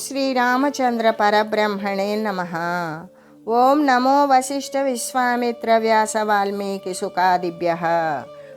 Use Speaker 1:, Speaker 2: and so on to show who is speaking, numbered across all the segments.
Speaker 1: శ్రీరామచంద్ర పరబ్రహ్మణే నమ ఓం నమో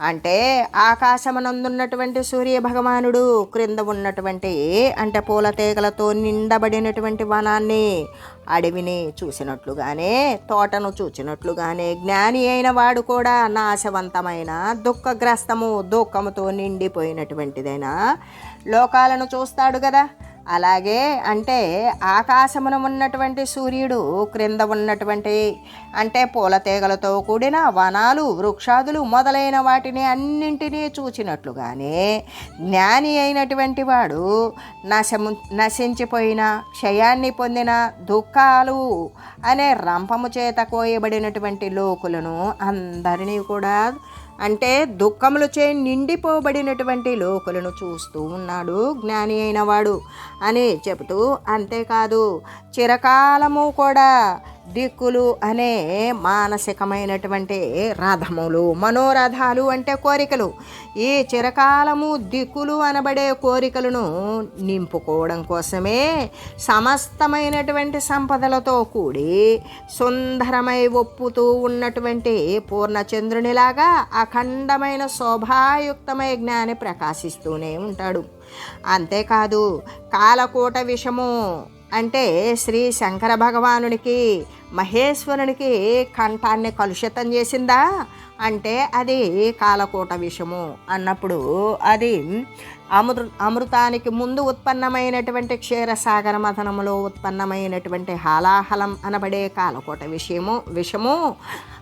Speaker 1: అంటే ఆకాశమునందున్నటువంటి సూర్య భగవానుడు క్రింద ఉన్నటువంటి అంటే పూల తీగలతో నిండబడినటువంటి వనాన్ని అడవిని చూసినట్లుగానే తోటను చూచినట్లుగానే జ్ఞాని అయిన వాడు కూడా నాశవంతమైన దుఃఖగ్రస్తము దుఃఖముతో నిండిపోయినటువంటిదైన లోకాలను చూస్తాడు కదా అలాగే అంటే ఆకాశమున ఉన్నటువంటి సూర్యుడు క్రింద ఉన్నటువంటి అంటే పూల తీగలతో కూడిన వనాలు వృక్షాదులు మొదలైన వాటిని అన్నింటినీ చూచినట్లుగానే జ్ఞాని అయినటువంటి వాడు నశము నశించిపోయిన క్షయాన్ని పొందిన దుఃఖాలు అనే రంపము చేత కోయబడినటువంటి లోకులను అందరినీ కూడా అంటే దుఃఖములచే నిండిపోబడినటువంటి లోకులను చూస్తూ ఉన్నాడు జ్ఞాని అయినవాడు. అని చెబుతూ అంతేకాదు చిరకాలము కూడా దిక్కులు అనే మానసికమైనటువంటి రథములు మనోరథాలు అంటే కోరికలు. ఈ చిరకాలము దిక్కులు అనబడే కోరికలను నింపుకోవడం కోసమే సమస్తమైనటువంటి సంపదలతో కూడి సుందరమై ఒప్పుతూ ఉన్నటువంటి పూర్ణచంద్రునిలాగా అఖండమైన శోభాయుక్తమై జ్ఞాని ప్రకాశిస్తూనే ఉంటాడు. అంతేకాదు కాలకూట విషము అంటే శ్రీ శంకర భగవానునికి మహేశ్వరునికి కంఠాన్ని కలుషితం చేసిందా? అంటే అది కాలకూట విషము అన్నప్పుడు అది అమృ అమృతానికి ముందు ఉత్పన్నమైనటువంటి క్షీరసాగర మథనములో ఉత్పన్నమైనటువంటి హాలాహలం అనబడే కాలకూట విషయము విషము.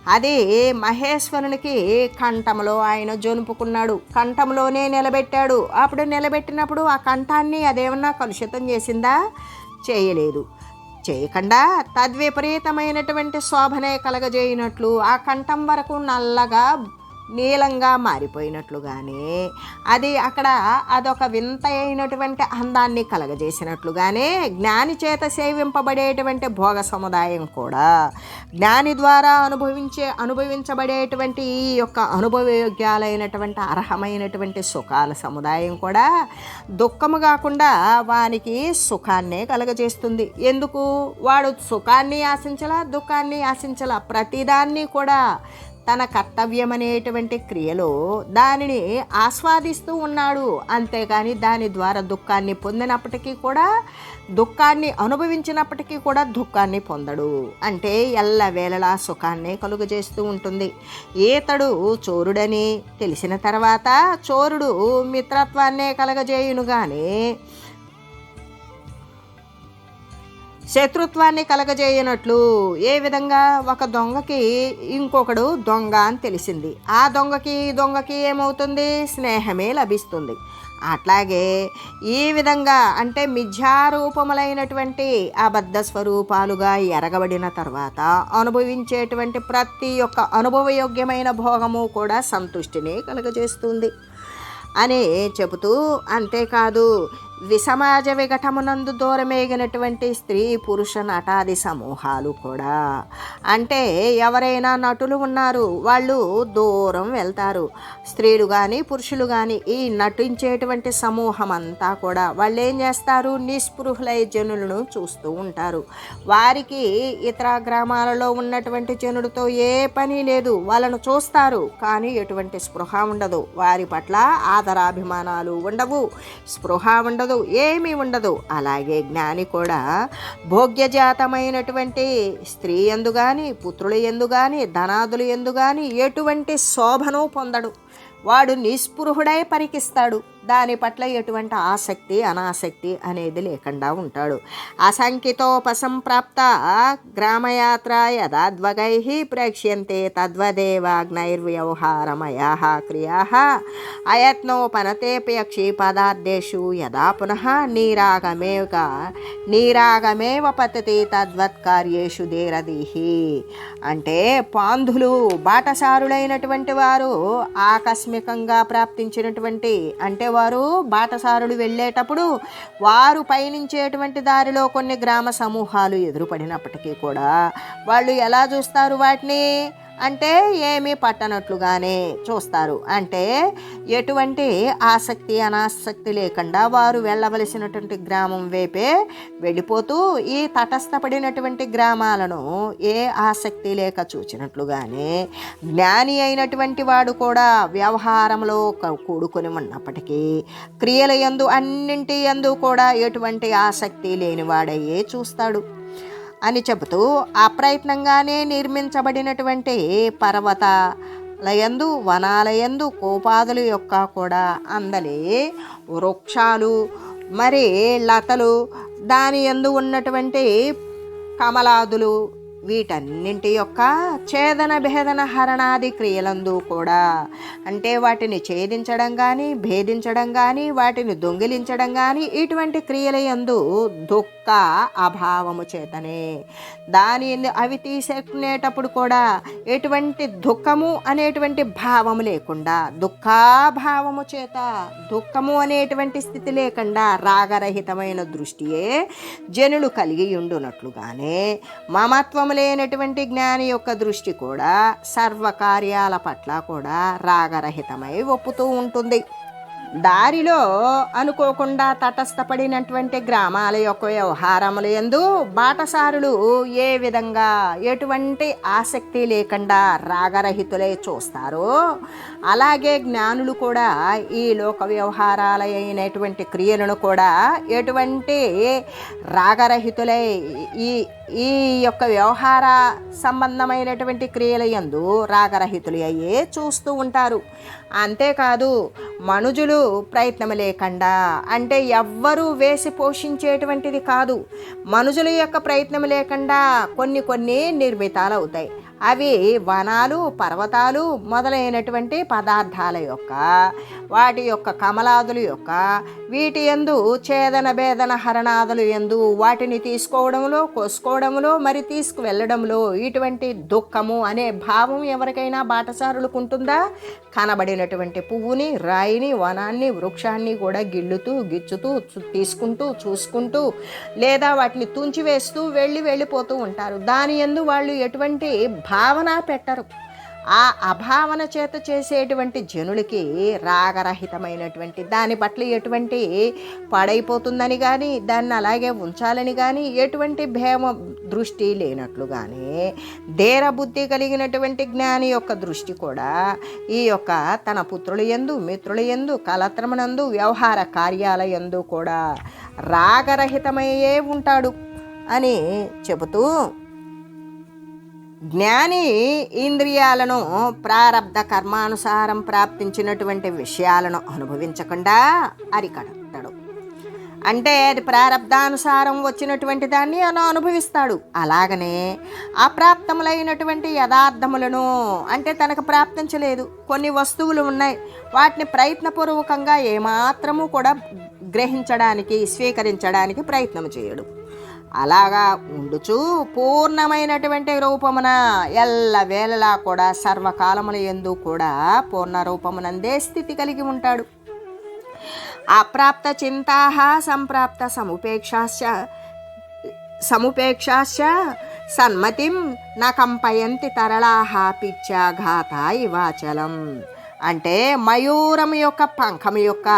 Speaker 1: అది మహేశ్వరునికి కంఠంలో ఆయన జొనుపుకున్నాడు. కంఠంలోనే నిలబెట్టాడు. అప్పుడు నిలబెట్టినప్పుడు ఆ కంఠాన్ని అదేమన్నా కలుషితం చేసిందా? చేయలేదు. చేయకుండా తద్విపరీతమైనటువంటి శోభనే కలగజేయనట్లు ఆ కంఠం వరకు నల్లగా నీలంగా మారిపోయినట్లుగానే అది అక్కడ అదొక వింత అయినటువంటి అందాన్ని కలగజేసినట్లుగానే జ్ఞాని చేత సేవింపబడేటువంటి భోగ సముదాయం కూడా జ్ఞాని ద్వారా అనుభవించే అనుభవించబడేటువంటి ఈ యొక్క అనుభవయోగ్యాలైనటువంటి అర్హమైనటువంటి సుఖాల సముదాయం కూడా దుఃఖము కాకుండా వానికి సుఖాన్నే కలగజేస్తుంది. ఎందుకు? వాడు సుఖాన్ని ఆశించలా దుఃఖాన్ని ఆశించలా ప్రతిదాన్ని కూడా తన కర్తవ్యమనేటువంటి క్రియలో దానిని ఆస్వాదిస్తూ ఉన్నాడు. అంతేగాని దాని ద్వారా దుఃఖాన్ని పొందినప్పటికీ కూడా దుఃఖాన్ని అనుభవించినప్పటికీ కూడా దుఃఖాన్ని పొందడు. అంటే ఎల్లవేళలా సుఖాన్ని కలుగజేస్తూ ఉంటుంది. ఈతడు చోరుడని తెలిసిన తర్వాత చోరుడు మిత్రత్వాన్నే కలగజేయును కానీ శత్రుత్వాన్ని కలగజేయనట్లు ఏ విధంగా ఒక దొంగకి ఇంకొకడు దొంగ అని తెలిసింది. ఆ దొంగకి దొంగకి ఏమవుతుంది? స్నేహమే లభిస్తుంది. అట్లాగే ఈ విధంగా అంటే మిథ్యారూపములైనటువంటి అబద్ధ స్వరూపాలుగా ఎరగబడిన తర్వాత అనుభవించేటువంటి ప్రతి ఒక్క అనుభవయోగ్యమైన భోగము కూడా సంతుష్టిని కలుగజేస్తుంది. అని చెబుతూ అంతేకాదు విసమాజ విఘటమునందు దూరమేగినటువంటి స్త్రీ పురుష నటాది సమూహాలు కూడా. అంటే ఎవరైనా నటులు ఉన్నారు వాళ్ళు దూరం వెళ్తారు. స్త్రీలు కానీ పురుషులు కానీ ఈ నటించేటువంటి సమూహం అంతా కూడా వాళ్ళు ఏం చేస్తారు? నిస్పృహులై జనులను చూస్తూ ఉంటారు. వారికి ఇతర గ్రామాలలో ఉన్నటువంటి జనుడితో ఏ పని లేదు. వాళ్ళను చూస్తారు కానీ ఎటువంటి స్పృహ ఉండదు. వారి పట్ల ఆదరాభిమానాలు ఉండవు. స్పృహ ఉండదు. ఏమీ ఉండదు. అలాగే జ్ఞాని కూడా భోగ్యజాతమైనటువంటి స్త్రీ ఎందు కానీ పుత్రుల ఎందు కానీ ధనాదులు ఎందు కానీ ఎటువంటి శోభను పొందడు. వాడు నిస్పృహుడై పరికిస్తాడు. దాని పట్ల ఎటువంటి ఆసక్తి అనాసక్తి అనేది లేకుండా ఉంటాడు. అసంకితోపసంప్రాప్త గ్రామయాత్ర యథాద్వగై ప్రేక్ష్యంతే తద్వదేవాగ్నైర్వ్యవహారమయా క్రియా అయత్నోపనతేపయక్షి పదార్థేషు యదా పునః నీరాగమేవ నీరాగమేవ పతతి తద్వత్కార్యేషు దేరదీహి. అంటే పాంధులు బాటసారులైనటువంటి వారు ఆకస్మికంగా ప్రాప్తించినటువంటి అంటే వారు బాటసారులు వెళ్ళేటప్పుడు వారు పయనించేటువంటి దారిలో కొన్ని గ్రామ సమూహాలు ఎదురుపడినప్పటికీ కూడా వాళ్ళు ఎలా చూస్తారు వాటిని? అంటే ఏమీ పట్టనట్లుగానే చూస్తారు. అంటే ఎటువంటి ఆసక్తి అనాసక్తి లేకుండా వారు వెళ్ళవలసినటువంటి గ్రామం వైపే వెళ్ళిపోతూ ఈ తటస్థపడినటువంటి గ్రామాలను ఏ ఆసక్తి లేక చూచినట్లుగానే జ్ఞాని అయినటువంటి వాడు కూడా వ్యవహారంలో కూడుకొని ఉన్నప్పటికీ క్రియల యందు అన్నింటి యందు కూడా ఎటువంటి ఆసక్తి లేనివాడయ్యే చూస్తాడు. అని చెబుతూ అప్రయత్నంగానే నిర్మించబడినటువంటి పర్వతాలయందు వనాలయందు కోపాదుల యొక్క కూడా అందలి వృక్షాలు మరి లతలు దాని యందు ఉన్నటువంటి కమలాదులు వీటన్నింటి యొక్క ఛేదన భేదన హరణాది క్రియలందు కూడా. అంటే వాటిని ఛేదించడం కానీ భేదించడం కానీ వాటిని దొంగిలించడం కానీ ఇటువంటి క్రియల యందు దుఃఖ అభావము చేతనే. దాని అవి తీసుకునేటప్పుడు కూడా ఎటువంటి దుఃఖము అనేటువంటి భావము లేకుండా దుఃఖాభావము చేత దుఃఖము అనేటువంటి స్థితి లేకుండా రాగరహితమైన దృష్టియే జనులు కలిగి ఉండునట్లుగానే మమత్వము లేనటువంటి జ్ఞాని యొక్క దృష్టి కూడా సర్వకార్యాల పట్ల కూడా రాగరహితమై ఒప్పుతూ ఉంటుంది. దారిలో అనుకోకుండా తటస్థపడినటువంటి గ్రామాల యొక్క వ్యవహారములు యందు బాటసారులు ఏ విధంగా ఎటువంటి ఆసక్తి లేకుండా రాగరహితులై చూస్తారో అలాగే జ్ఞానులు కూడా ఈ లోక వ్యవహారాలైనటువంటి క్రియలను కూడా ఎటువంటి రాగరహితులై ఈ ఈ యొక్క వ్యవహార సంబంధమైనటువంటి క్రియల యందు రాగరహితులు అయ్యే చూస్తూ ఉంటారు. అంతేకాదు మనుజులు ప్రయత్నం లేకుండా అంటే ఎవ్వరూ వేసి పోషించేటువంటిది కాదు. మనుజుల యొక్క ప్రయత్నం లేకుండా కొన్ని కొన్ని నిర్మితాలు అవుతాయి అవి వనాలు పర్వతాలు మొదలైనటువంటి పదార్థాల యొక్క వాటి యొక్క కమలాదుల యొక్క వీటి ఎందు ఛేదన భేదన హరణాదులు ఎందు వాటిని తీసుకోవడంలో కోసుకోవడంలో మరి తీసుకువెళ్ళడంలో ఇటువంటి దుఃఖము అనే భావం ఎవరికైనా బాటసారులకు ఉంటుందా కనబడినటువంటి పువ్వుని రాయిని వనాన్ని వృక్షాన్ని కూడా గిళ్ళుతూ గిచ్చుతూ చు- తీసుకుంటూ చూసుకుంటూ లేదా వాటిని తుంచివేస్తూ వెళ్ళి వెళ్ళిపోతూ ఉంటారు. దాని ఎందు వాళ్ళు ఎటువంటి భావన పెట్టరు. ఆ అభావన చేత చేసేటువంటి జనులకి రాగరహితమైనటువంటి దాని పట్ల ఎటువంటి పాడైపోతుందని కానీ దాన్ని అలాగే ఉంచాలని కానీ ఎటువంటి భేమ దృష్టి లేనట్లు కానీ ధీర బుద్ధి కలిగినటువంటి జ్ఞాని యొక్క దృష్టి కూడా ఈ యొక్క తన పుత్రుల యందు మిత్రుల యందు కలత్రమునందు వ్యవహార కార్యాల ఎందు కూడా రాగరహితమయ్యే ఉంటాడు అని చెబుతూ జ్ఞాని ఇంద్రియాలను ప్రారబ్ధ కర్మానుసారం ప్రాప్తించినటువంటి విషయాలను అనుభవించకుండా అరికడతాడు అంటే అది ప్రారబ్ధానుసారం వచ్చినటువంటి దాన్ని అను అనుభవిస్తాడు. అలాగనే అప్రాప్తములైనటువంటి యథార్థములను అంటే తనకు ప్రాప్తించలేదు. కొన్ని వస్తువులు ఉన్నాయి. వాటిని ప్రయత్నపూర్వకంగా ఏమాత్రము కూడా గ్రహించడానికి స్వీకరించడానికి ప్రయత్నం చేయడు. అలాగా ఉండుచు పూర్ణమైనటువంటి రూపమున ఎల్ల వేళలా కూడా సర్వకాలముల ఎందు కూడా పూర్ణ రూపమునందే స్థితి కలిగి ఉంటాడు. అప్రాప్త చింతా సంప్రాప్త సముపేక్షాశ్చ సముపేక్షాశ్చ సన్మతిం న కంపయంతి తరళాహ పిచ్చాఘాత ఇవాచలం. అంటే మయూరం యొక్క పంఖం యొక్క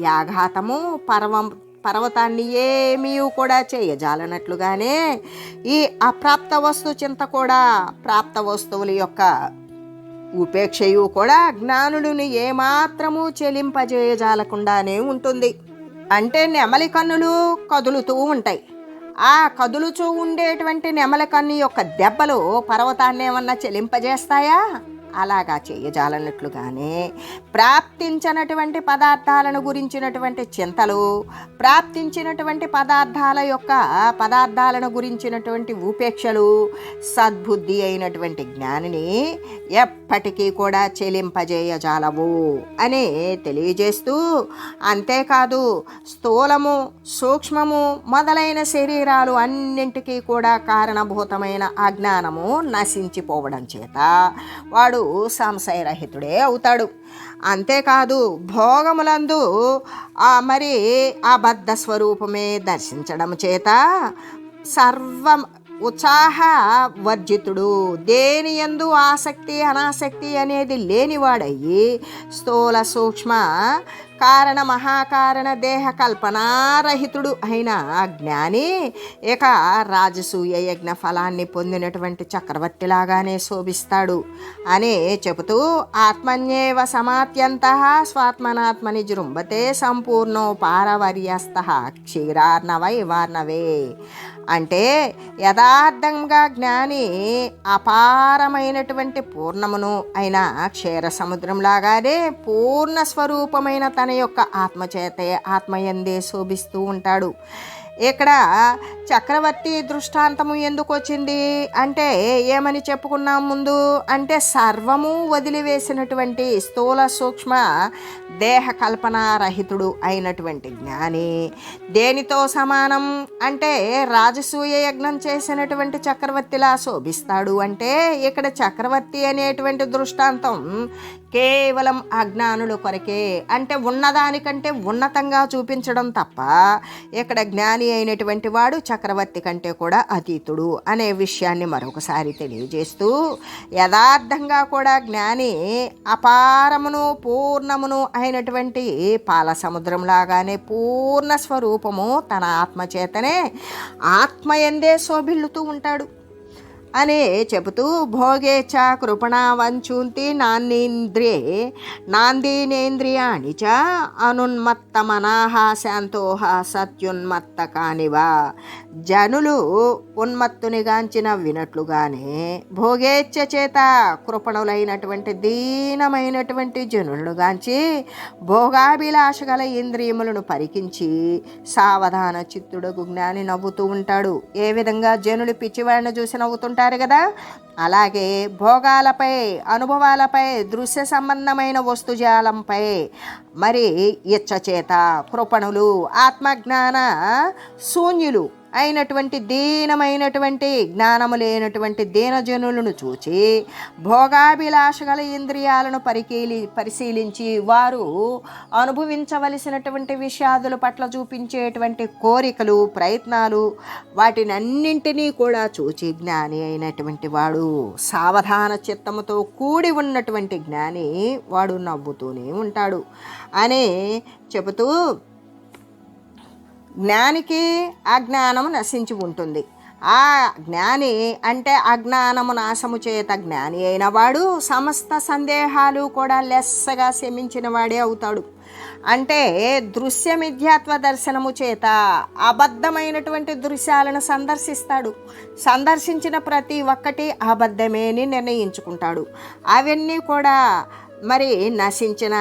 Speaker 1: యాఘాతము పర్వం పర్వతాన్ని ఏమీ కూడా చేయజాలనట్లుగానే ఈ అప్రాప్త వస్తు చింత కూడా ప్రాప్త వస్తువుల యొక్క ఉపేక్షయు కూడా జ్ఞానులను ఏమాత్రము చెలింపజేయజాలకుండానే ఉంటుంది. అంటే నెమలి కన్నులు కదులుతూ ఉంటాయి. ఆ కదులుచూ ఉండేటువంటి నెమలి కన్ను యొక్క దెబ్బలు పర్వతాన్ని ఏమన్నా చెలింపజేస్తాయా? అలాగా చేయజాలన్నట్లుగానే ప్రాప్తించినటువంటి పదార్థాలను గురించినటువంటి చింతలు ప్రాప్తించినటువంటి పదార్థాల యొక్క పదార్థాలను గురించినటువంటి ఉపేక్షలు సద్బుద్ధి అయినటువంటి జ్ఞానిని ఎప్పటికీ కూడా చెలింపజేయజాలవు అని తెలియజేస్తూ అంతేకాదు స్థూలము సూక్ష్మము మొదలైన శరీరాలు అన్నింటికీ కూడా కారణభూతమైన అజ్ఞానము నశించిపోవడం చేత వాడు సంశయరహితుడే అవుతాడు. అంతేకాదు భోగములందు ఆ మరి అబద్ధ స్వరూపమే దర్శించడం చేత సర్వ ఉత్సాహ వర్జితుడు. దేని ఎందు ఆసక్తి అనాసక్తి అనేది లేనివాడయ్యి స్థూల సూక్ష్మ కారణ మహాకారణ దేహ కల్పనారహితుడు అయిన జ్ఞాని ఇక రాజసూయ యజ్ఞ ఫలాన్ని పొందినటువంటి చక్రవర్తిలాగానే శోభిస్తాడు అని చెబుతూ ఆత్మన్యేవ సమాత్యంత స్వాత్మనాత్మని జృంభతే సంపూర్ణో పారవర్యస్త క్షీరార్ణవై వార్ణవే. అంటే యథార్థంగా జ్ఞాని అపారమైనటువంటి పూర్ణమును అయిన క్షీర సముద్రంలాగానే పూర్ణ స్వరూపమైన తన యొక్క ఆత్మచేతే ఆత్మయందే శోభిస్తూ ఉంటాడు. ఇక్కడ చక్రవర్తి దృష్టాంతము ఎందుకు వచ్చింది? అంటే ఏమని చెప్పుకున్నాం ముందు? అంటే సర్వము వదిలివేసినటువంటి స్థూల సూక్ష్మ దేహ కల్పన రహితుడు అయినటువంటి జ్ఞాని. దేనితో సమానం? అంటే రాజసూయ యజ్ఞం చేసినటువంటి చక్రవర్తిలా శోభిస్తాడు. అంటే ఇక్కడ చక్రవర్తి అనేటువంటి దృష్టాంతం కేవలం అజ్ఞానుల కొరకే. అంటే ఉన్నదానికంటే ఉన్నతంగా చూపించడం తప్ప ఇక్కడ జ్ఞాని అయినటువంటి వాడు చక్రవర్తి కంటే కూడా అతీతుడు అనే విషయాన్ని మరొకసారి తెలియజేస్తూ యథార్థంగా కూడా జ్ఞాని అపారమును పూర్ణమును అయినటువంటి పాల సముద్రం లాగానే పూర్ణ స్వరూపము తన ఆత్మచేతనే ఆత్మయందే శోభిల్లుతూ ఉంటాడు. అనే చెబుతూ భోగే చ కృపణ వంచుంతి నాన్నేంద్రియే నాందీనేంద్రియాణి చ అనున్మత్త మనాహ శాంతోహ సత్యున్మత్త కానివా జనులు ఉన్మత్తునిగాంచిన వినట్లుగానే భోగేచ్ఛ చేత కృపణులైనటువంటి దీనమైనటువంటి జనులను గాంచి భోగాభిలాష గల ఇంద్రియములను పరికించి సావధాన చిత్తుడు జ్ఞాని నవ్వుతూ ఉంటాడు. ఏ విధంగా జనులు పిచ్చివాడిని చూసి నవ్వుతుంటారు కదా? అలాగే భోగాలపై అనుభవాలపై దృశ్య సంబంధమైన వస్తుజాలంపై మరి ఇచ్చచేత కృపణులు ఆత్మజ్ఞాన శూన్యులు అయినటువంటి దీనమైనటువంటి జ్ఞానము లేనటువంటి దీనజనులను చూచి భోగాభిలాష గల ఇంద్రియాలను పరికీలి పరిశీలించి వారు అనుభవించవలసినటువంటి విషాదుల పట్ల చూపించేటువంటి కోరికలు ప్రయత్నాలు వాటిని అన్నింటినీ కూడా చూచి జ్ఞాని అయినటువంటి వాడు సావధాన చిత్తముతో కూడి ఉన్నటువంటి జ్ఞాని వాడు నవ్వుతూనే ఉంటాడు. అని చెబుతూ జ్ఞానికి అజ్ఞానము నశించి ఉంటుంది. ఆ జ్ఞాని అంటే అజ్ఞానము నాశము చేత జ్ఞాని అయిన వాడు సమస్త సందేహాలు కూడా లెస్సగా శమించిన వాడే అవుతాడు. అంటే దృశ్య మిథ్యాత్వ దర్శనము చేత అబద్ధమైనటువంటి దృశ్యాలను సందర్శిస్తాడు. సందర్శించిన ప్రతి ఒక్కటి అబద్ధమేని నిర్ణయించుకుంటాడు. అవన్నీ కూడా మరి నశించిన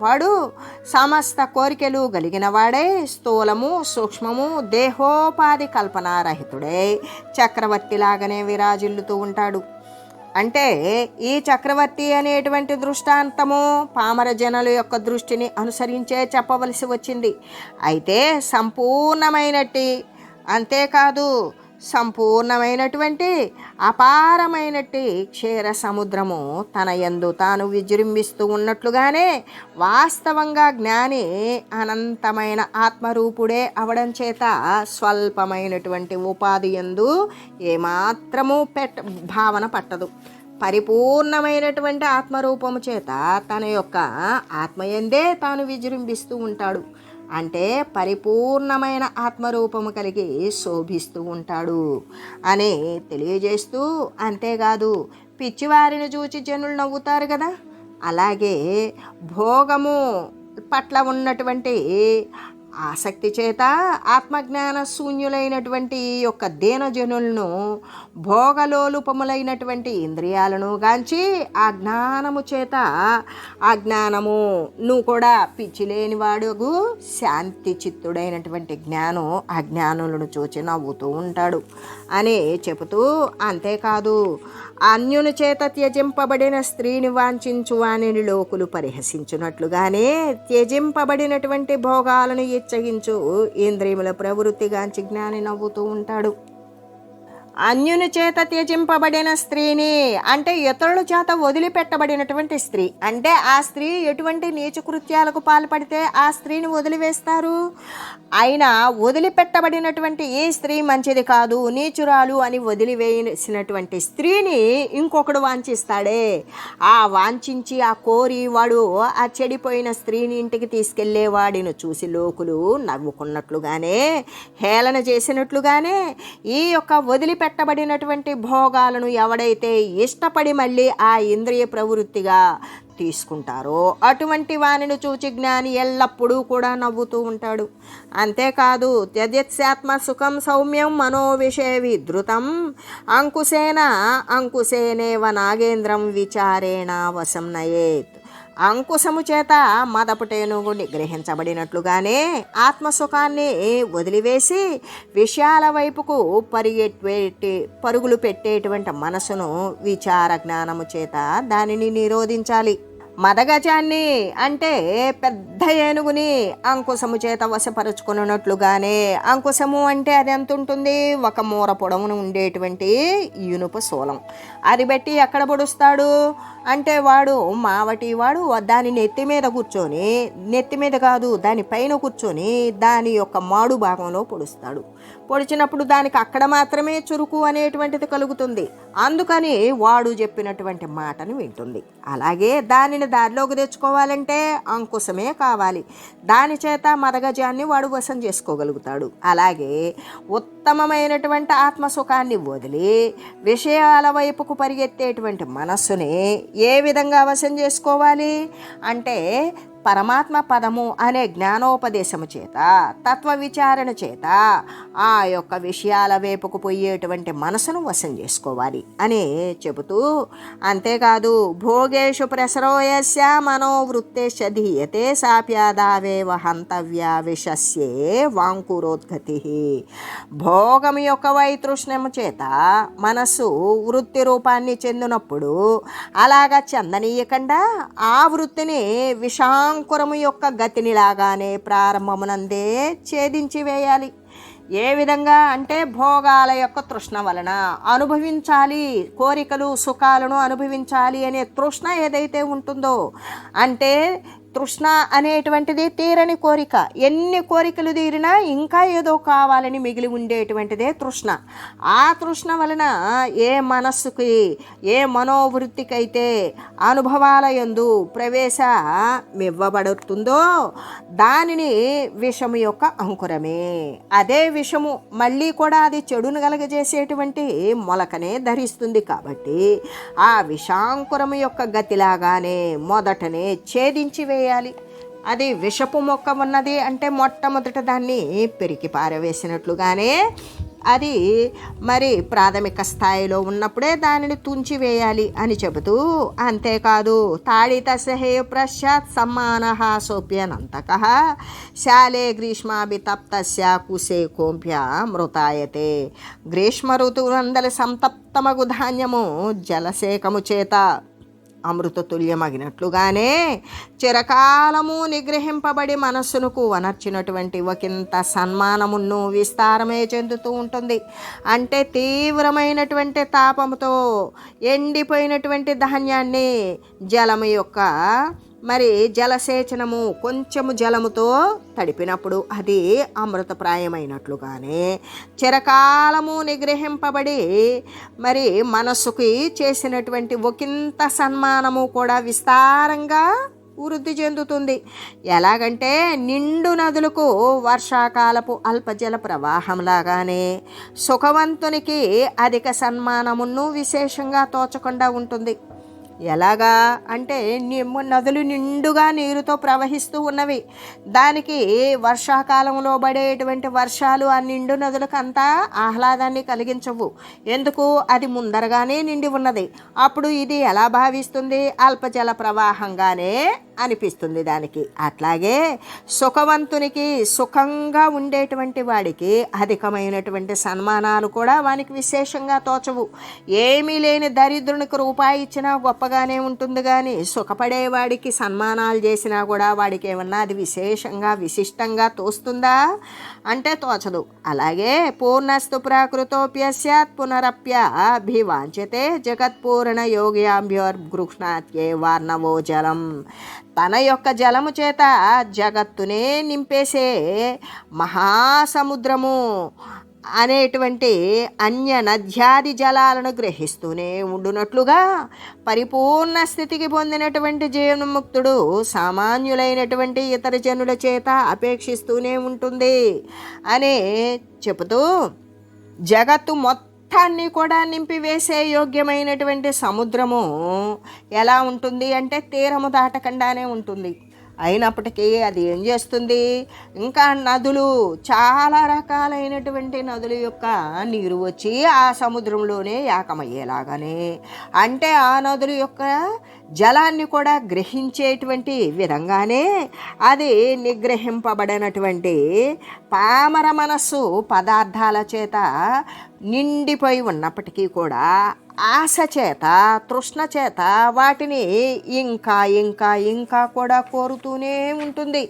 Speaker 1: వాడు సమస్త కోరికలు కలిగిన వాడే స్థూలము సూక్ష్మము దేహోపాధి కల్పనారహితుడే. చక్రవర్తిలాగానే విరాజిల్లుతూ ఉంటాడు. అంటే ఈ చక్రవర్తి అనేటువంటి దృష్టాంతము పామర జనుల యొక్క దృష్టిని అనుసరించే చెప్పవలసి వచ్చింది. అయితే సంపూర్ణమైనట్టి అంతేకాదు సంపూర్ణమైనటువంటి అపారమైనట్టి క్షీర సముద్రము తన యందు తాను విజృంభిస్తూ ఉన్నట్లుగానే వాస్తవంగా జ్ఞాని అనంతమైన ఆత్మరూపుడే అవడం చేత స్వల్పమైనటువంటి ఉపాధి ఎందు ఏమాత్రము పెట్ట భావన పట్టదు. పరిపూర్ణమైనటువంటి ఆత్మరూపము చేత తన యొక్క ఆత్మయందే తాను విజృంభిస్తూ ఉంటాడు. అంటే పరిపూర్ణమైన ఆత్మరూపము కలిగి శోభిస్తూ ఉంటాడు అని తెలియజేస్తూ అంతేకాదు పిచ్చివారిని చూచి జనులు నవ్వుతారు కదా. అలాగే భోగము పట్ల ఉన్నటువంటి ఆసక్తి చేత ఆత్మజ్ఞాన శూన్యులైనటువంటి యొక్క దీనజనులను భోగలోలుపములైనటువంటి ఇంద్రియాలను గాంచి ఆ జ్ఞానము చేత ఆ జ్ఞానము నువ్వు కూడా పిచ్చి వాడుగు శాంతి చిత్తుడైనటువంటి జ్ఞానం ఆ జ్ఞానులను చూచి నవ్వుతూ ఉంటాడు. అని చెబుతూ అంతేకాదు అన్యుని చేత త్యజింపబడిన స్త్రీని వాంఛించు వాణిని లోకులు పరిహసించున్నట్లుగానే త్యజింపబడినటువంటి భోగాలను ఇచ్చగించు ఇంద్రియముల ప్రవృత్తిగాంచి జ్ఞాని నవ్వుతూ ఉంటాడు. అన్యుని చేత త్యజింపబడిన స్త్రీని అంటే ఇతరుల చేత వదిలిపెట్టబడినటువంటి స్త్రీ. అంటే ఆ స్త్రీ ఎటువంటి నీచ కృత్యాలకు పాల్పడితే ఆ స్త్రీని వదిలివేస్తారు? అయినా వదిలిపెట్టబడినటువంటి ఏ స్త్రీ మంచిది కాదు నీచురాలు అని వదిలివేసినటువంటి స్త్రీని ఇంకొకడు వాంఛిస్తాడే. ఆ వాంఛించి ఆ కోరి వాడు ఆ చెడిపోయిన స్త్రీని ఇంటికి తీసుకెళ్ళేవాడిని చూసి లోకులు నవ్వుకున్నట్లుగానే హేళన చేసినట్లుగానే ఈ యొక్క పెట్టబడినటువంటి భోగాలను ఎవడైతే ఇష్టపడి మళ్ళీ ఆ ఇంద్రియ ప్రవృత్తిగా తీసుకుంటారో అటువంటి వానిని చూచి జ్ఞాని ఎల్లప్పుడూ కూడా నవ్వుతూ ఉంటాడు. అంతేకాదు త్యజత్స్యాత్మ సుఖం సౌమ్యం మనోవిషే విధృతం. అంకుశేన అంకుశేనేవ నాగేంద్రం విచారేణ వశం నయేత్. అంకుశము చేత మదపుటేనుగు నిగ్రహించబడినట్లుగానే ఆత్మసుఖాన్ని వదిలివేసి విషయాల వైపుకు పరిగెట్టి పరుగులు పెట్టేటువంటి మనసును విచార జ్ఞానము చేత దానిని నిరోధించాలి. మదగజాన్ని అంటే పెద్ద ఏనుగుని అంకుశము చేత వశపరుచుకున్నట్లుగానే అంకుశము అంటే అది ఎంత ఉంటుంది ఒక మూర పొడవును ఉండేటువంటి ఇనుప శూలం అది బట్టి ఎక్కడ పొడుస్తాడు? అంటే వాడు మావటి వాడు దాని నెత్తి మీద కూర్చొని నెత్తి మీద కాదు దాని పైన కూర్చొని దాని యొక్క మాడు భాగంలో పొడుస్తాడు. పొడిచినప్పుడు దానికి అక్కడ మాత్రమే చురుకు అనేటువంటిది కలుగుతుంది. అందుకని వాడు చెప్పినటువంటి మాటను వింటుంది. అలాగే దానిని దారిలోకి తెచ్చుకోవాలంటే అంకుశమే కావాలి. దాని చేత మదగజాన్ని వాడు వశం చేసుకోగలుగుతాడు. అలాగే ఉత్తమమైనటువంటి ఆత్మసుఖాన్ని వదిలి విషయాల వైపుకు పరిగెత్తేటువంటి మనస్సుని ఏ విధంగా వశం చేసుకోవాలి? అంటే పరమాత్మ పదము అనే జ్ఞానోపదేశము చేత తత్వ విచారణ చేత ఆ యొక్క విషయాల వైపుకు పోయేటువంటి మనసును వశం చేసుకోవాలి అని చెబుతూ అంతేకాదు భోగేషు ప్రసరోయస్య మనోవృత్తే శధీయతే సాప్యాదావేవ హంతవ్య విషస్యే వాంకురోద్గతి. భోగం యొక్క వైతృష్ణము చేత మనస్సు వృత్తి రూపాన్ని చెందినప్పుడు అలాగా చెందనీయకుండా ఆ వృత్తిని అంకురము యొక్క గతినిలాగానే ప్రారంభమునందే ఛేదించి వేయాలి. ఏ విధంగా అంటే భోగాల యొక్క తృష్ణ వలన అనుభవించాలి కోరికలు సుఖాలను అనుభవించాలి అనే తృష్ణ ఏదైతే ఉంటుందో అంటే తృష్ణ అనేటువంటిది తీరని కోరిక. ఎన్ని కోరికలు తీరినా ఇంకా ఏదో కావాలని మిగిలి ఉండేటువంటిదే తృష్ణ. ఆ తృష్ణ వలన ఏ మనస్సుకి ఏ మనోవృత్తికైతే అనుభవాల యందు ప్రవేశమివ్వబడుతుందో దానిని విషము యొక్క అంకురమే. అదే విషము మళ్ళీ కూడా అది చెడును కలగజేసేటువంటి మొలకనే ధరిస్తుంది కాబట్టి ఆ విషాంకురము యొక్క గతిలాగానే మొదటనే ఛేదించి పారవేయాలి అది విషపు మొక్క ఉన్నది అంటే మొట్టమొదట దాన్ని పెరికి పారవేసినట్లుగానే అది మరి ప్రాథమిక స్థాయిలో ఉన్నప్పుడే దానిని తుంచి వేయాలి అని చెబుతూ అంతేకాదు తాడితసహే ప్రశ్చాత్ సమ్మాన సోప్యనంతక శాలే గ్రీష్మాభితప్తస్య కుసే కోంభ్య మృతాయతే. గ్రీష్మ ఋతువునందలి సంతప్తమగు ధాన్యము జలసేకము చేత అమృతతుల్యమగినట్లుగానే చిరకాలము నిగ్రహింపబడి మనస్సునకు వనర్చినటువంటి ఒకంత సన్మానమును విస్తారమే చెందుతూ ఉంటుంది. అంటే తీవ్రమైనటువంటి తాపముతో ఎండిపోయినటువంటి ధాన్యాన్ని జలము యొక్క మరి జలసేచనము కొంచెము జలముతో తడిపినప్పుడు అది అమృతప్రాయమైనట్లుగానే చిరకాలము నిగ్రహింపబడి మరి మనస్సుకి చేసినటువంటి ఒకంత సన్మానము కూడా విస్తారంగా వృద్ధి చెందుతుంది. ఎలాగంటే నిండు నదులకు వర్షాకాలపు అల్పజల ప్రవాహంలాగానే సుఖవంతునికి అధిక సన్మానమును విశేషంగా తోచకుండా ఉంటుంది. ఎలాగా అంటే నిమ్ము నదులు నిండుగా నీరుతో ప్రవహిస్తూ ఉన్నవి. దానికి వర్షాకాలంలో పడేటువంటి వర్షాలు ఆ నిండు నదులకు అంతా ఆహ్లాదాన్ని కలిగించవు. ఎందుకు? అది ముందరగానే నిండి ఉన్నది. అప్పుడు ఇది ఎలా భావిస్తుంది? అల్పజల ప్రవాహంగానే అనిపిస్తుంది దానికి. అట్లాగే సుఖవంతునికి సుఖంగా ఉండేటువంటి వాడికి అధికమైనటువంటి సన్మానాలు కూడా వానికి విశేషంగా తోచవు. ఏమీ లేని దరిద్రునికి రూపాయి ఇచ్చినా గొప్పగానే ఉంటుంది కానీ సుఖపడేవాడికి సన్మానాలు చేసినా కూడా వాడికి ఏమన్నా అది విశేషంగా విశిష్టంగా తోస్తుందా? అంటే తోచదు. అలాగే పూర్ణస్తు ప్రాకృతోప్యస్యాత్ పునరప్య అభివాంచతే జగత్పూర్ణ యోగ్యాంభ్యోర్ గృహ్ణాత్యే వార్ణవో జలం. తన యొక్క జలము చేత జగత్తునే నింపేసే మహాసముద్రము అనేటువంటి అన్య నద్యాది జలాలను గ్రహిస్తూనే ఉండునట్లుగా పరిపూర్ణ స్థితికి పొందినటువంటి జీవన్ముక్తుడు సామాన్యులైనటువంటి ఇతర జనుల చేత అపేక్షిస్తూనే ఉంటుంది అని చెబుతూ జగత్తు మొత్తం మొత్తాన్ని కూడా నింపివేసే యోగ్యమైనటువంటి సముద్రము ఎలా ఉంటుంది అంటే తీరము దాటకుండానే ఉంటుంది. అయినప్పటికీ అది ఏం చేస్తుంది? ఇంకా నదులు చాలా రకాలైనటువంటి నదుల యొక్క నీరు వచ్చి ఆ సముద్రంలోనే ఏకమయ్యేలాగానే అంటే ఆ నదుల యొక్క జలాన్ని కూడా గ్రహించేటువంటి విధంగానే అది నిగ్రహింపబడినటువంటి పామర మనస్సు పదార్థాల చేత నిండిపోయి ఉన్నప్పటికీ కూడా ఆశ చేత తృష్ణ చేత వాటిని ఇంకా ఇంకా ఇంకా కూడా కోరుతూనే ఉంటుంది.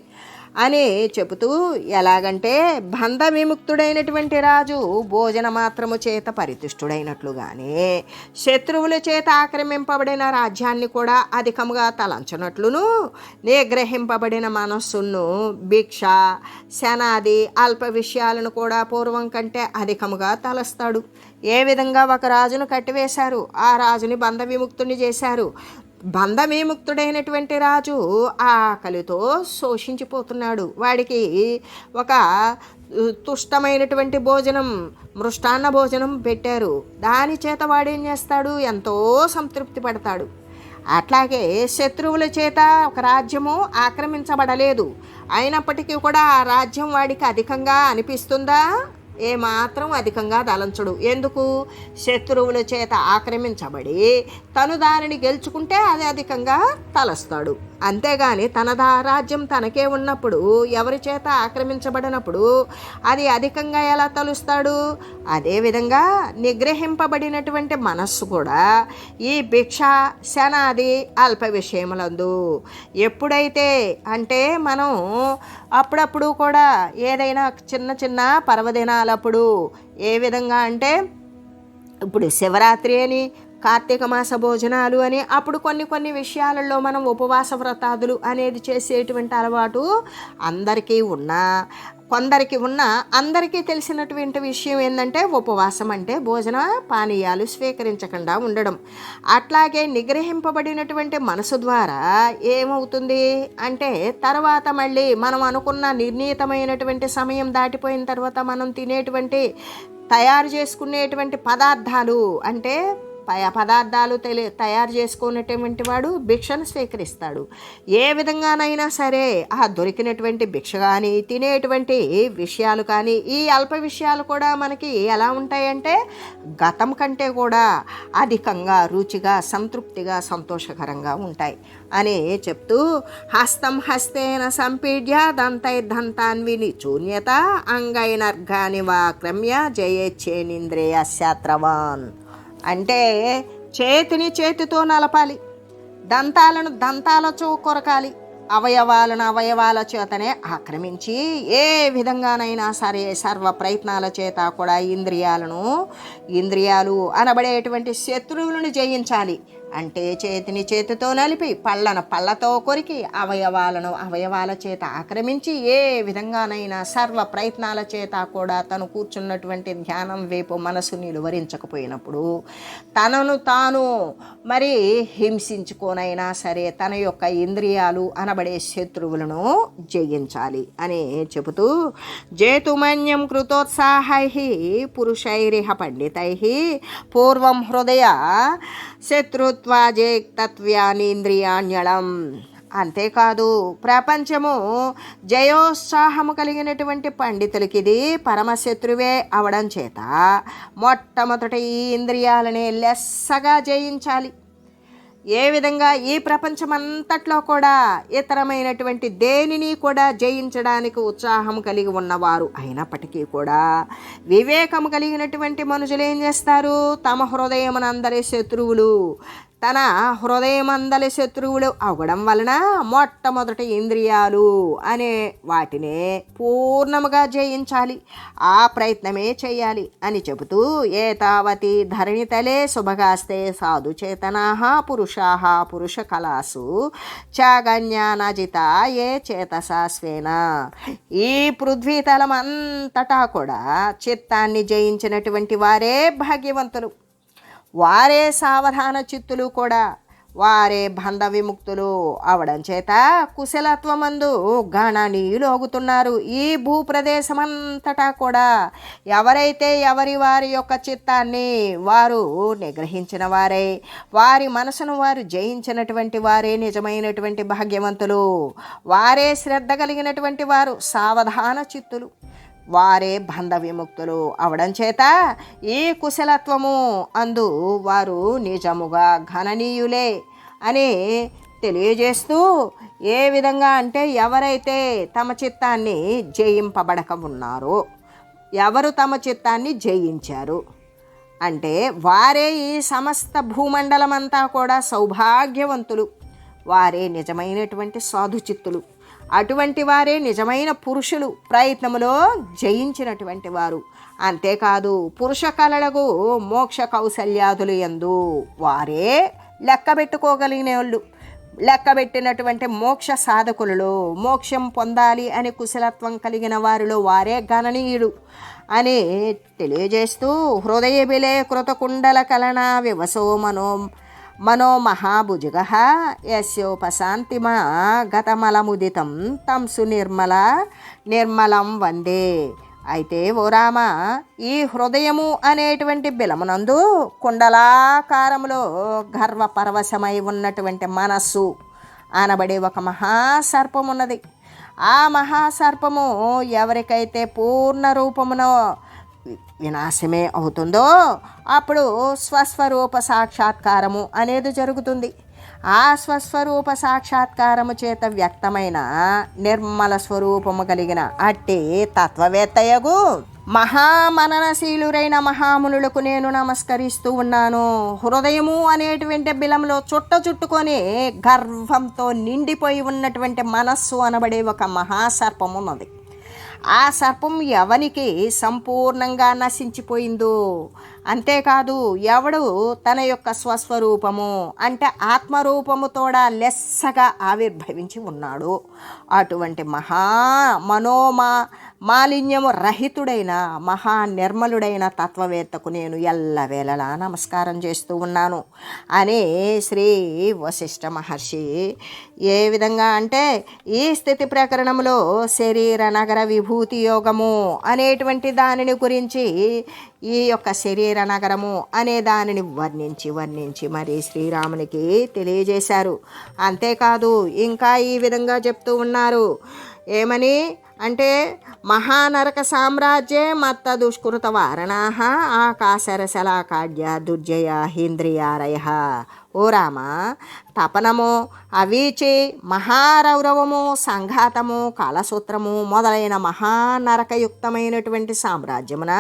Speaker 1: అని చెబుతూ ఎలాగంటే బంధ విముక్తుడైనటువంటి రాజు భోజన మాత్రము చేత పరితుష్టుడైనట్లుగానే శత్రువుల చేత ఆక్రమింపబడిన రాజ్యాన్ని కూడా అధికముగా తలంచనట్లును నిగ్రహింపబడిన మనస్సును భిక్ష శనాది అల్ప విషయాలను కూడా పూర్వం కంటే అధికముగా తలస్తాడు. ఏ విధంగా ఒక రాజును కట్టివేశారు? ఆ రాజుని బంధ విముక్తుని చేశారు. బంధమీముక్తుడైనటువంటి రాజు ఆకలితో శోషించిపోతున్నాడు. వాడికి ఒక తుష్టమైనటువంటి భోజనం మృష్టాన్న భోజనం పెట్టారు. దాని చేత వాడేం చేస్తాడు? ఎంతో సంతృప్తి పడతాడు. అట్లాగే శత్రువుల చేత ఒక రాజ్యము ఆక్రమించబడలేదు. అయినప్పటికీ కూడా ఆ రాజ్యం వాడికి అధికంగా అనిపిస్తుందా? ఏమాత్రం అధికంగా తలంచడు. ఎందుకు? శత్రువుల చేత ఆక్రమించబడి తను దానిని గెలుచుకుంటే అది అధికంగా తలస్తాడు. అంతేగాని తన రాజ్యం తనకే ఉన్నప్పుడు ఎవరి చేత ఆక్రమించబడినప్పుడు అది అధికంగా ఎలా తలుస్తాడు? అదేవిధంగా నిగ్రహింపబడినటువంటి మనస్సు కూడా ఈ భిక్ష శనాది అల్ప విషయములందు. ఎప్పుడైతే అంటే మనం అప్పుడప్పుడు కూడా ఏదైనా చిన్న చిన్న పర్వదినాలప్పుడు ఏ విధంగా అంటే ఇప్పుడు శివరాత్రి అని కార్తీక మాస భోజనాలు అని అప్పుడు కొన్ని కొన్ని విషయాలలో మనం ఉపవాస వ్రతాదులు అనేది చేసేటువంటి అలవాటు అందరికీ ఉన్నా కొందరికి ఉన్న అందరికీ తెలిసినటువంటి విషయం ఏంటంటే ఉపవాసం అంటే భోజన పానీయాలు స్వీకరించకుండా ఉండడం. అట్లాగే నిగ్రహింపబడినటువంటి మనసు ద్వారా ఏమవుతుంది అంటే తర్వాత మళ్ళీ మనం అనుకున్న నిర్ణీతమైనటువంటి సమయం దాటిపోయిన తర్వాత మనం తినేటువంటి తయారు చేసుకునేటువంటి పదార్థాలు అంటే పదార్థాలు తెలి తయారు చేసుకునేటువంటి వాడు భిక్షను స్వీకరిస్తాడు. ఏ విధంగానైనా సరే ఆ దొరికినటువంటి భిక్ష కానీ తినేటువంటి విషయాలు కానీ ఈ అల్ప విషయాలు కూడా మనకి ఎలా ఉంటాయంటే గతం కంటే కూడా అధికంగా రుచిగా సంతృప్తిగా సంతోషకరంగా ఉంటాయి అని చెప్తూ హస్తం హస్తేన సంపీడ్య దంతై దంతాన్విని శూన్యత అంగైనర్గాని వా క్రమ్య జయేచ్చేనింద్రియ శాత్రవాన్. అంటే చేతిని చేతితో నలపాలి. దంతాలను దంతాలతో కొరకాలి. అవయవాలను అవయవాల చేతనే ఆక్రమించి ఏ విధంగానైనా సరే సర్వ ప్రయత్నాల చేత కూడా ఇంద్రియాలను ఇంద్రియాలు అనబడేటువంటి శత్రువులను జయించాలి. అంటే చేతిని చేతితో నలిపి పళ్ళను పళ్ళతో కొరికి అవయవాలను అవయవాల చేత ఆక్రమించి ఏ విధంగానైనా సర్వ ప్రయత్నాల చేత కూడా తను కూర్చున్నటువంటి ధ్యానం వైపు మనసు నిలువరించకపోయినప్పుడు తనను తాను మరి హింసించుకోనైనా సరే తన యొక్క ఇంద్రియాలు అనబడే శత్రువులను జయించాలి అని చెబుతూ జేతుమన్యం కృతోత్సాహై పురుషైరిహ పండితై పూర్వం హృదయ శత్రుత్ కృత్వాజేక్తత్వ్యానేంద్రియాణ్యళం అంతేకాదు ప్రపంచము జయోత్సాహము కలిగినటువంటి పండితులకి ఇది పరమశత్రువే అవడం చేత మొట్టమొదట ఈ ఇంద్రియాలని లెస్సగా జయించాలి. ఏ విధంగా ఈ ప్రపంచమంతట్లో కూడా ఇతరమైనటువంటి దేనిని కూడా జయించడానికి ఉత్సాహం కలిగి ఉన్నవారు అయినప్పటికీ కూడా వివేకము కలిగినటువంటి మనుషులు ఏం చేస్తారు? తమ హృదయమునందరి శత్రువులు. తన హృదయమందలి శత్రువులు అవ్వడం వలన మొట్టమొదటి ఇంద్రియాలు అనే వాటినే పూర్ణముగా జయించాలి. ఆ ప్రయత్నమే చేయాలి అని చెబుతూ ఏతావతి ధరణితలే శుభగాస్తే సాధు చేతనాహ పురుషాహ పురుష కళాసు చాగన్యానజిత ఏ చేతసాస్వేన. ఈ పృథ్వీతలమంతటా కూడా చిత్తాన్ని జయించినటువంటి వారే భాగ్యవంతులు. వారే సావధాన చిత్తులు కూడా. వారే బంధ విముక్తులు అవడం చేత కుశలత్వమందు గణనీయులోగుతున్నారు ఈ భూప్రదేశమంతటా కూడా ఎవరైతే ఎవరి వారి యొక్క చిత్తాన్ని వారు నిగ్రహించిన వారే వారి మనసును వారు జయించినటువంటి వారే నిజమైనటువంటి భాగ్యవంతులు. వారే శ్రద్ధ కలిగినటువంటి వారు సావధాన చిత్తులు. వారే బంధ విముక్తులు అవడం చేత ఈ కుశలత్వము అందు వారు నిజముగా ఘననీయులే అని తెలియజేస్తూ ఏ విధంగా అంటే ఎవరైతే తమ చిత్తాన్ని జయింపబడక ఉన్నారో ఎవరు తమ చిత్తాన్ని జయించారు? అంటే వారే ఈ సమస్త భూమండలమంతా కూడా సౌభాగ్యవంతులు. వారే నిజమైనటువంటి సాధుచిత్తులు. అటువంటి వారే నిజమైన పురుషులు. ప్రయత్నములో జయించినటువంటి వారు. అంతేకాదు పురుష కళలకు మోక్ష కౌశల్యాదులు ఎందు వారే లెక్కబెట్టుకోగలిగిన వాళ్ళు లెక్కబెట్టినటువంటి మోక్ష సాధకులలో మోక్షం పొందాలి అని కుశలత్వం కలిగిన వారిలో వారే గణనీయుడు అని తెలియజేస్తూ హృదయ విలే కృతకుండల కలన వివసో మనో మనో మహాభుజగ యస్యోపశాంతిమా గతమలముదితం తంసు నిర్మల నిర్మలం వందే. అయితే ఓ రామ ఈ హృదయము అనేటువంటి బిలమునందు కుండలాకారములో గర్వపరవశమై ఉన్నటువంటి మనస్సు అనబడే ఒక మహాసర్పం ఉన్నది ఆ మహాసర్పము ఎవరికైతే పూర్ణ రూపమునో వినాశమే అవుతుందో అప్పుడు స్వస్వరూప సాక్షాత్కారము అనేది జరుగుతుంది. ఆ స్వస్వరూప సాక్షాత్కారము చేత వ్యక్తమైన నిర్మల స్వరూపము కలిగిన అట్టి తత్వవేత్తయగు మహామననశీలురైన మహామునులకు నేను నమస్కరిస్తూ ఉన్నాను. హృదయము అనేటువంటి బిలంలో చుట్ట చుట్టుకొని గర్వంతో నిండిపోయి ఉన్నటువంటి మనస్సు అనబడే ఒక మహాసర్పం ఉన్నది ఆ సర్పం ఎవనికి సంపూర్ణంగా నశించిపోయిందో? అంతేకాదు ఎవడు తన యొక్క స్వస్వరూపము అంటే ఆత్మరూపముతోడా లెస్సగా ఆవిర్భవించి ఉన్నాడు. అటువంటి మహా మనోమా మాలిన్యము రహితుడైన మహా నిర్మలుడైన తత్వవేత్తకు నేను ఎల్లవేళలా నమస్కారం చేస్తూ ఉన్నాను. అని శ్రీ వశిష్ఠ మహర్షి ఏ విధంగా అంటే ఈ స్థితి ప్రకరణంలో శరీర నగర విభూతి యోగము అనేటువంటి దానిని గురించి ఈ యొక్క శరీర నగరము అనే దానిని వర్ణించి వర్ణించి మరి శ్రీరామునికి తెలియజేశారు. అంతేకాదు ఇంకా ఈ విధంగా చెప్తూ ఉన్నారు. ఏమని? అంటే మహానరక సామ్రాజ్యే మత్త దుష్కృత వారణాహ ఆకాశరశలాకాడ్య దుర్జయ హీంద్రియారయ. ఓ రామ తపనము అవీచి మహారౌరవము సంఘాతము కాలసూత్రము మొదలైన మహానరకయుక్తమైనటువంటి సామ్రాజ్యమున?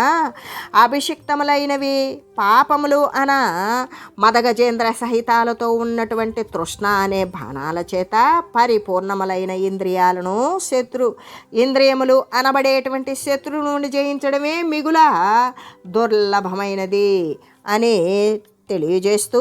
Speaker 1: అభిషిక్తములైనవి పాపములు అన? మదగజేంద్ర సహితాలతో ఉన్నటువంటి తృష్ణ అనే బాణాల చేత పరిపూర్ణములైన ఇంద్రియాలను శత్రు ఇంద్రియములు అనబడేటువంటి శత్రువును జయించడమే మిగుల దుర్లభమైనది అని తెలియజేస్తూ